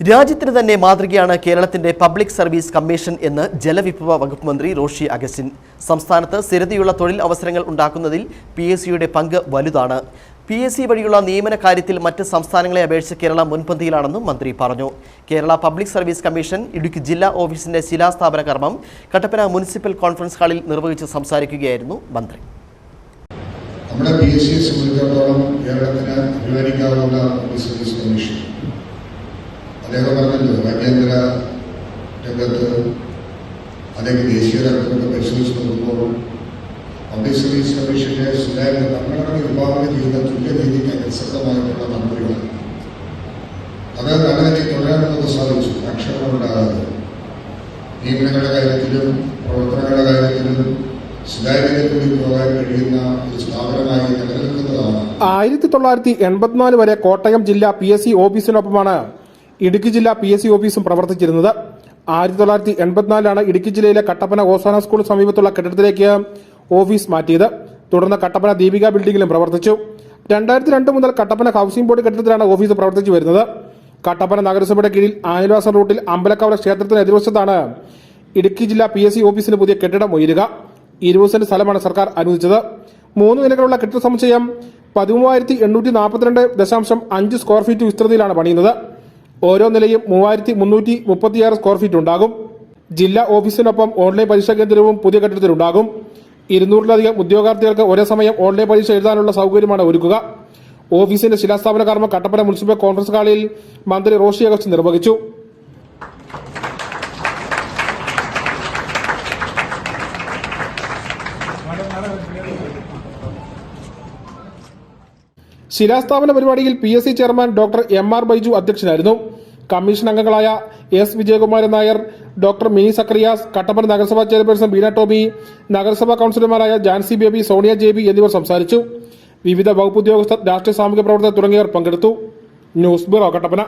രാജ്യത്തിന് തന്നെ മാതൃകയാണ് കേരളത്തിന്റെ പബ്ലിക് സർവീസ് കമ്മീഷൻ എന്ന് ജലവിഭവ വകുപ്പ് മന്ത്രി റോഷി അഗസ്റ്റിൻ. സംസ്ഥാനത്ത് സ്ഥിരതയുള്ള തൊഴിൽ അവസരങ്ങൾ ഉണ്ടാക്കുന്നതിൽ പി എസ് സിയുടെ പങ്ക് വലുതാണ്. പി എസ് സി വഴിയുള്ള നിയമന കാര്യത്തിൽ മറ്റ് സംസ്ഥാനങ്ങളെ അപേക്ഷിച്ച് കേരള മുൻപന്തിയിലാണെന്നും മന്ത്രി പറഞ്ഞു. Kerala public service commission Idukki ജില്ലാ ഓഫീസിന്റെ ശിലാസ്ഥാപന കർമ്മം കട്ടപ്പന മുനിസിപ്പൽ കോൺഫറൻസ് ഹാളിൽ നിർവഹിച്ച് സംസാരിക്കുകയായിരുന്നു മന്ത്രി. നമ്മുടെ പി എസ് സിയെ സംബന്ധിച്ചിടത്തോളം കേരളത്തിന് കമ്മീഷൻ അദ്ദേഹം പറഞ്ഞല്ലോ രാജ്യാന്തര രംഗത്ത് അല്ലെങ്കിൽ ദേശീയ തലത്തിലൊക്കെ പരിശോധിച്ച് നോക്കുമ്പോൾ പബ്ലിക് സർവീസ് കമ്മീഷന്റെ സുതാര്യത ഭരണഘടന വിഭാവന ചെയ്യുന്ന തുല്യ രീതിക്ക് അനുസൃതമായിട്ടുള്ള നടപടികളാണ് അത് നിലയിൽ തുടരാൻ നമുക്ക് സാധിച്ചു അക്ഷരങ്ങളുണ്ടാകാതെ നിയമനങ്ങളുടെ കാര്യത്തിലും പ്രവർത്തനങ്ങളുടെ കാര്യത്തിലും ആയിരത്തി തൊള്ളായിരത്തി എൺപത്തിനാല് വരെ കോട്ടയം ജില്ലാ പി എസ് സി ഓഫീസിനൊപ്പമാണ് ഇടുക്കി ജില്ലാ പി എസ് സി ഓഫീസും പ്രവർത്തിച്ചിരുന്നത്. ആയിരത്തി തൊള്ളായിരത്തി എൺപത്തിനാലിലാണ് ഇടുക്കി ജില്ലയിലെ കട്ടപ്പന ഓസാന സ്കൂൾ സമീപത്തുള്ള കെട്ടിടത്തിലേക്ക് ഓഫീസ് മാറ്റിയത്. തുടർന്ന് കട്ടപ്പന ദീപിക ബിൽഡിംഗിലും പ്രവർത്തിച്ചു. രണ്ടായിരത്തി രണ്ട് മുതൽ കട്ടപ്പന ഹൗസിംഗ് ബോർഡ് കെട്ടിടത്തിലാണ് ഓഫീസ് പ്രവർത്തിച്ചു വരുന്നത്. കട്ടപ്പന നഗരസഭയുടെ കീഴിൽ ആനിവാസം റൂട്ടിൽ അമ്പലക്കവല ക്ഷേത്രത്തിന് എതിർവശത്താണ് ഇടുക്കി ജില്ലാ പി എസ് സി ഓഫീസിന് പുതിയ കെട്ടിടം ഉയരുക. ഇരുപത് സെന്റ് സ്ഥലമാണ് സർക്കാർ അനുവദിച്ചത്. മൂന്ന് നിലകളുള്ള കെട്ടിട സമുച്ചയം പതിമൂവായിരത്തി എണ്ണൂറ്റി നാൽപ്പത്തിരണ്ട് ദശാംശം അഞ്ച് സ്ക്വയർ ഫീറ്റ് വിസ്തൃതിയിലാണ് പണിയുന്നത്. ഓരോ നിലയും മൂവായിരത്തി മുന്നൂറ്റി മുപ്പത്തിയാറ് സ്ക്വയർ ഫീറ്റ് ഉണ്ടാകും. ജില്ലാ ഓഫീസിനൊപ്പം ഓൺലൈൻ പരീക്ഷാ കേന്ദ്രവും പുതിയ കെട്ടിടത്തിലുണ്ടാകും. ഇരുന്നൂറിലധികം ഉദ്യോഗാർത്ഥികൾക്ക് ഒരേ സമയം ഓൺലൈൻ പരീക്ഷ എഴുതാനുള്ള സൗകര്യമാണ് ഒരുക്കുക. ഓഫീസിന്റെ ശിലാസ്ഥാപന കർമ്മം കട്ടപ്പന മുനിസിപ്പൽ കോൺഗ്രസ് ഹാളിൽ മന്ത്രി റോഷി അഗസ്റ്റ് നിർവഹിച്ചു. ശിലാസ്ഥാപന പരിപാടിയിൽ P S C chairman doctor M R Baiju അധ്യക്ഷനായിരുന്നു. കമ്മീഷൻ അംഗങ്ങളായ എസ് വിജയകുമാരൻ നായർ ഡോക്ടർ മിനി സക്രിയാസ് കട്ടപ്പന നഗരസഭാ ചെയർപേഴ്സൺ ബീന ടോബി നഗരസഭാ കൌൺസിലർമാരായ ജാൻസി ബേബി സോണിയ ജേബി എന്നിവർ സംസാരിച്ചു. വിവിധ വകുപ്പ് ഉദ്യോഗസ്ഥർ രാഷ്ട്രീയ സാമൂഹ്യ പ്രവർത്തകർ തുടങ്ങിയവർ പങ്കെടുത്തു. News bureau Kattappana.